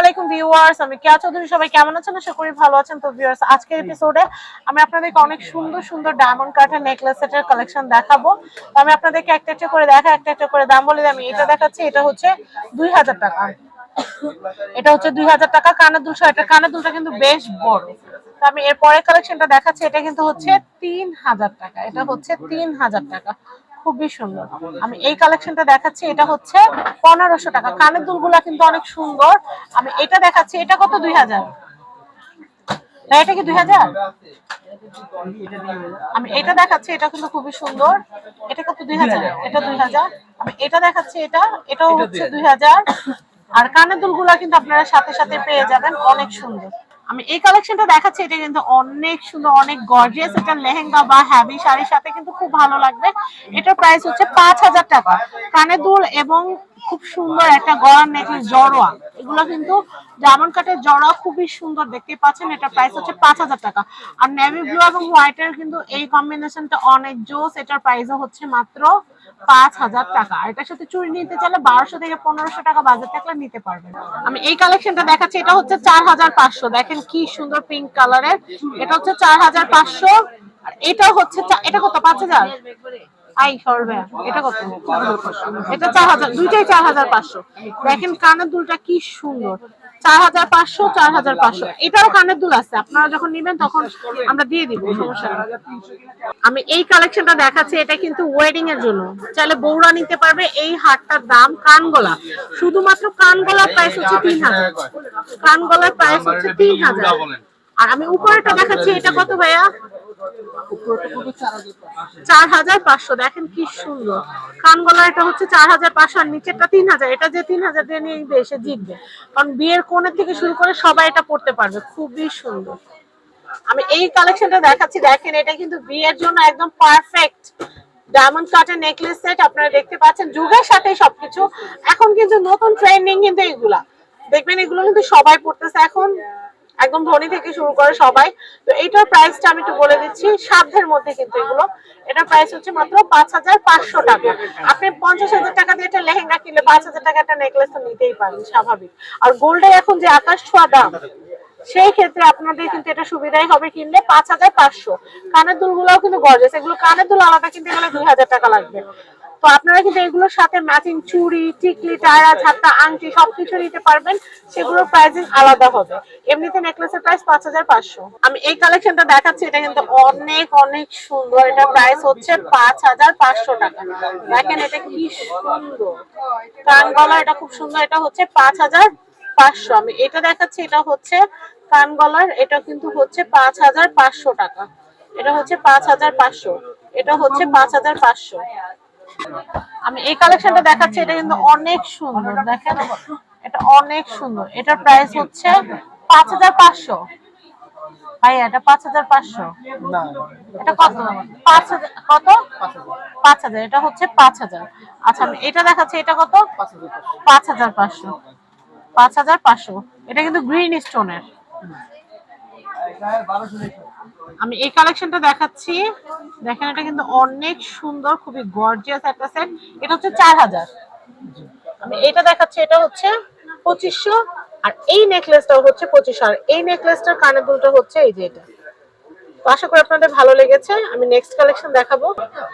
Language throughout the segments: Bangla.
আলাইকুম ভিউয়ার্স আমি কেয়া চৌধুরী সবাই কেমন আছেন? আশা করি ভালো আছেন। তো ভিউয়ার্স আজকের এপিসোডে আমি আপনাদেরকে অনেক সুন্দর সুন্দর ডায়মন্ড কাঠের নেকলেস সেটের কালেকশন দেখাবো। তো আমি আপনাদেরকে একটা একটা করে দেখা একটা একটা করে দাম বলে। আমি এটা দেখাচ্ছি। এটা হচ্ছে দুই হাজার টাকা। এটা হচ্ছে দুই হাজার টাকা কানের দুল এটা কানের দুলটা কিন্তু বেশ বড়। তো আমি এর পরের কালেকশনটা দেখাচ্ছি। এটা কিন্তু হচ্ছে তিন হাজার টাকা। এটা হচ্ছে তিন হাজার টাকা। খুবই সুন্দর। আমি এই কালেকশনটা দেখাচ্ছি এটা হচ্ছে পনেরোশো টাকা। কানের দুলগুলা কিন্তু অনেক সুন্দর। আমি এটা দেখাচ্ছি এটা কত? দুই হাজার। এটা কি দুই হাজার? আমি এটা দেখাচ্ছি এটা কিন্তু খুবই সুন্দর। এটা কত? দুই হাজার। এটা দুই হাজার। আমি এটা দেখাচ্ছি এটা এটাও হচ্ছে দুই হাজার। আর কানের দুলগুলা কিন্তু আপনারা সাথে সাথে পেয়ে যাবেন অনেক সুন্দর। আমি এই কালেকশনটা দেখাচ্ছি, এটা কিন্তু অনেক সুন্দর, অনেক গর্জিয়াস এটা লেহেঙ্গা বা হ্যাভি শাড়ির সাথে কিন্তু খুব ভালো লাগবে। এটার প্রাইস হচ্ছে পাঁচ হাজার টাকা। কানে দুল এবং খুব সুন্দর একটা গড়ার নেকলেস জড়োয়া। এগুলো কিন্তু জামন কাঠের জড়োয়া খুবই সুন্দর দেখতে পাচ্ছেন। এটা প্রাইস হচ্ছে পাঁচ হাজার টাকা। আর নেভি ব্লু এবং হোয়াইটের কিন্তু এই কম্বিনেশনটা অনেক জোস। এটার প্রাইসও হচ্ছে মাত্র পাঁচ হাজার টাকা। আর এটার সাথে চুড়ি নিতে চাইলে বারোশো থেকে পনেরোশো টাকা বাজেট থাকলে নিতে পারবেন আমি এই কালেকশনটা দেখাচ্ছি, এটা হচ্ছে চার হাজার পাঁচশো। দেখেন কি সুন্দর পিঙ্ক কালারের এটা হচ্ছে চার হাজার পাঁচশো। আর এটা হচ্ছে এটা কত? পাঁচ হাজার? আই সরবে এটা কত? এটা চার হাজার দুইটাই চার হাজার পাঁচশো। দেখেন কানের দুলটা কি সুন্দর। চার হাজার পাঁচশো, চার হাজার পাঁচশো। এটাও কানের দুল আছে। আপনারা যখন আমি এই কালেকশনটা দেখাচ্ছি, এটা কিন্তু ওয়েডিং এর জন্য। চাইলে বৌরা নিতে পারবে এই হারটার দাম কানগলা। শুধুমাত্র কানগলার প্রাইস হচ্ছে তিন হাজার। কান কানগলার প্রাইস হচ্ছে তিন হাজার। আর আমি উপরেটা দেখাচ্ছি, এটা কত ভাইয়া? চার হাজার পাঁচশো, দেখেন কি সুন্দর। কানগলা এটা হচ্ছে চার হাজার পাঁচশো, আর নিচেরটা তিন হাজার, এটা যে তিন হাজার দিয়ে নিয়ে এসে জিতবে। কারণ বিয়ের কোণের থেকে শুরু করে সবাই এটা পড়তে পারবে, খুবই সুন্দর। আমি এই কালেকশনটা দেখাচ্ছি, দেখেন এটা কিন্তু বিয়ের জন্য একদম পারফেক্ট ডায়মন্ড কাটের নেকলেস সেট আপনারা দেখতে পাচ্ছেন, যুগের সাথে সবকিছু। এখন কিন্তু নতুন ট্রেন্ডিং কিন্তু এগুলা দেখবেন এগুলো কিন্তু সবাই পড়তেছে। এখন একদম ধনী থেকে শুরু করে সবাই। তো এইটার প্রাইসটা আমি একটু বলে দিচ্ছি, সাধ্যের মধ্যে কিন্তু এগুলো। এটার প্রাইস হচ্ছে মাত্র পাঁচ হাজার পাঁচশো টাকা। আপনি পঞ্চাশ হাজার টাকা দিয়ে একটা লেহেঙ্গা কিনলে পাঁচ হাজার টাকা একটা নেকলেস তো নিতেই পারেন, স্বাভাবিক। আর গোল্ডে এখন যে আকাশ ছোঁয়া দাম, সেই ক্ষেত্রে আপনাদের কিন্তু এটা সুবিধাই হবে কিনলে পাঁচ হাজার পাঁচশো। কানের দুলগুলোও কিন্তু গর্জেস এগুলো কানের দুল আলাদা কিনতে গেলে দুই হাজার টাকা লাগবে। তো আপনারা কিন্তু এগুলোর সাথে ম্যাচিং চুড়ি, টিকলি টায়রা ঝাপটা আংটি সবকিছু নিতে পারবেন। সেগুলোর প্রাইসিং আলাদা হবে। এমনিতে নেকলেসের প্রাইস পাঁচ হাজার পাঁচশো। আমি এই কালেকশনটা দেখাচ্ছি, এটা কিন্তু অনেক অনেক সুন্দর। এটা প্রাইস হচ্ছে পাঁচ হাজার পাঁচশো টাকা। দেখেন এটা কি সুন্দর। কান গলা এটা খুব সুন্দর। এটা হচ্ছে পাঁচ হাজার পাঁচশো। আমি এটা দেখাচ্ছি, এটা হচ্ছে কান গলার। এটা কিন্তু হচ্ছে পাঁচ হাজার পাঁচশো টাকা। এটা হচ্ছে পাঁচ হাজার পাঁচশো। এটা হচ্ছে পাঁচ হাজার পাঁচশো। আমি এই কালেকশনটা দেখাচ্ছি এটা কিন্তু অনেক সুন্দর দেখেন এটা অনেক সুন্দর। এটার প্রাইস হচ্ছে পাঁচ হাজার পাঁচশো। ভাই এটা পাঁচ হাজার পাঁচশো। এটা কত? পাঁচ হাজার কত? পাঁচ হাজার। এটা হচ্ছে পাঁচ হাজার। আচ্ছা আমি এটা দেখাচ্ছি এটা কত? পাঁচ হাজার পাঁচশো। পাঁচ হাজার পাঁচশো। এটা কিন্তু গ্রিন স্টোনের আমি এই কালেকশনটা দেখাচ্ছি। দেখেন, এটা কিন্তু অনেক সুন্দর, খুবই গর্জিয়াস একটা সেট এটা হচ্ছে চার হাজার। আমি এটা দেখাচ্ছি, এটা হচ্ছে পঁচিশশো। আর এই নেকলেসটাও হচ্ছে পঁচিশশো। আর এই নেকলেসটার কানের দুলটা হচ্ছে এই যে এটা। আশা করি আপনাদের ভালো লেগেছে। আমি নেক্সট কালেকশন দেখাবো।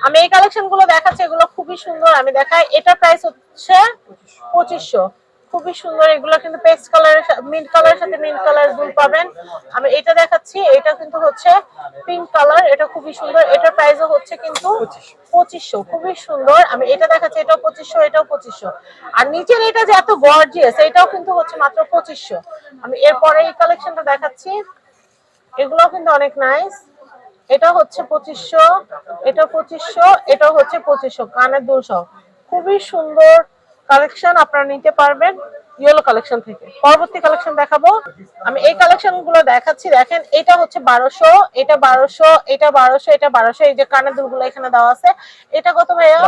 আমি এই কালেকশনগুলো দেখাচ্ছি, এগুলো খুবই সুন্দর। আমি দেখাই, এটার প্রাইস হচ্ছে পঁচিশশো। খুবই সুন্দর। এগুলো কিন্তু পেস্ট কালারের মিন্ট কালারের সাথে মিন্ট কালার দুল পাবেন। আমি এটা দেখাচ্ছি এটা কিন্তু হচ্ছে পিঙ্ক কালার এটা খুবই সুন্দর। এটার প্রাইসও হচ্ছে কিন্তু পঁচিশশো। খুবই সুন্দর। আমি এটা দেখাচ্ছি এটাও পঁচিশশো এটাও পঁচিশশো। আর নিচের এটা যে এত গর্জিয়াস এটাও কিন্তু হচ্ছে মাত্র পঁচিশশো। আমি এরপরে এই কালেকশনটা দেখাচ্ছি। এগুলো কিন্তু অনেক নাইস এটা হচ্ছে পঁচিশশো এটা পঁচিশশো এটা হচ্ছে পঁচিশশো কানের সহ। খুবই সুন্দর কালেকশন আপনারা নিতে পারবেন ইয়েলো কালেকশন থেকে। পরবর্তী কালেকশন দেখাবো। আমি এই কালেকশনগুলো দেখাচ্ছি। দেখেন এটা হচ্ছে বারোশো এটা বারোশো এটা বারোশো এটা বারোশো এই যে কানের দুলগুলো এখানে দেওয়া আছে। এটা কত ভাইয়া?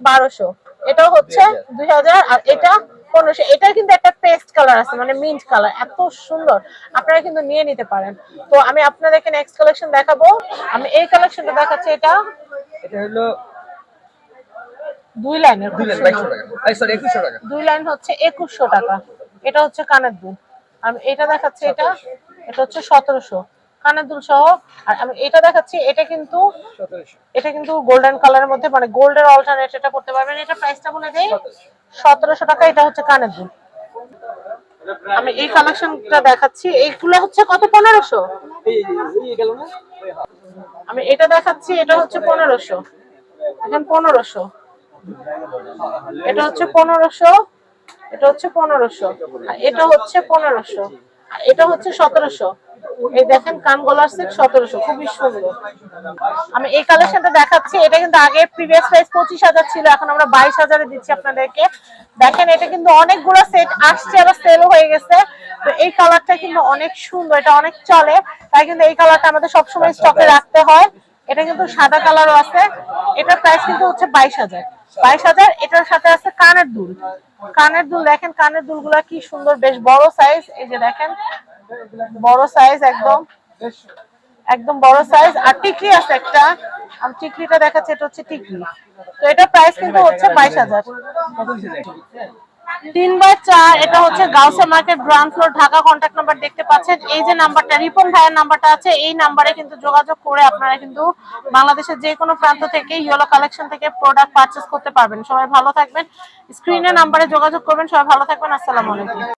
বারোশো। এটা হচ্ছে দুই হাজার। আর এটা পনেরোশো। এটার কিন্তু একটা পেস্ট কালার আছে মানে মিন্ট কালার। এত সুন্দর। আপনারা কিন্তু নিয়ে নিতে পারেন। তো আমি আপনাদেরকে নেক্সট কালেকশন দেখাবো। আমি এই কালেকশনটা দেখাচ্ছি এটা। এটা হলো দুই লাইনের দুই টাকা। সরি টাকা। দুই লাইন হচ্ছে একুশশো টাকা। এটা হচ্ছে কানের দুল। আমি এটা দেখাচ্ছি এটা এটা হচ্ছে সতেরোশো। কানের দুল সহ আর আমি এটা দেখাচ্ছি এটা কিন্তু এটা কিন্তু গোল্ডেন কালারের মধ্যে মানে গোল্ডের অল্টারনেট এটা করতে পারবেন। এটা প্রাইসটা বলে দেই সতেরোশো। টাকা এটা হচ্ছে কানের দুল। আমি এই কালেকশনটা দেখাচ্ছি এইগুলো হচ্ছে কত পনেরোশো? আমি এটা দেখাচ্ছি এটা হচ্ছে পনেরোশো। এখন পনেরোশো। এটা হচ্ছে পনেরোশো এটা হচ্ছে পনেরোশো এটা হচ্ছে পনেরোশো এটা হচ্ছে সতেরোশো। এই দেখেন কান গলার সেট সতেরোশো খুবই সুন্দর। আমি এই কালেকশনটা দেখাচ্ছি এটা কিন্তু আগে প্রিভিয়াস প্রাইস পঁচিশ হাজার ছিল এখন আমরা বাইশ হাজারে দিচ্ছি আপনাদেরকে। দেখেন এটা কিন্তু অনেকগুলো সেট আসছে আবার সেল হয়ে গেছে। তো এই কালারটা কিন্তু অনেক সুন্দর এটা অনেক চলে। তাই কিন্তু এই কালারটা আমাদের সবসময় স্টকে রাখতে হয়। এটা কিন্তু সাদা কালারও আছে এটার প্রাইস কিন্তু হচ্ছে বাইশ হাজার। বাইশ হাজার, এটার সাথে আছে কানের দুল। কানের দুল, দেখেন কানের দুলগুলা কি সুন্দর, বেশ বড় সাইজ এই যে দেখেন, বড় সাইজ একদম একদম বড় সাইজ আর টিকলি আছে একটা, আমি টিকলিটা দেখাচ্ছি, এটা হচ্ছে টিকলি। তো এটা প্রাইস কিন্তু হচ্ছে বাইশ হাজার। তিন বাই চার এটা হচ্ছে Ghause market ground floor Dhaka contact number দেখতে পাচ্ছেন। এই যে নাম্বারটা রিপন ভাইয়ের নাম্বারটা আছে এই নাম্বারে কিন্তু যোগাযোগ করে আপনারা কিন্তু বাংলাদেশের যে কোনো প্রান্ত থেকে ইয়েলো কালেকশন থেকে প্রোডাক্ট পারচেস করতে পারবেন। সবাই ভালো থাকবেন। স্ক্রিনে নাম্বারে যোগাযোগ করবেন। সবাই ভালো থাকবেন। আসসালামু আলাইকুম।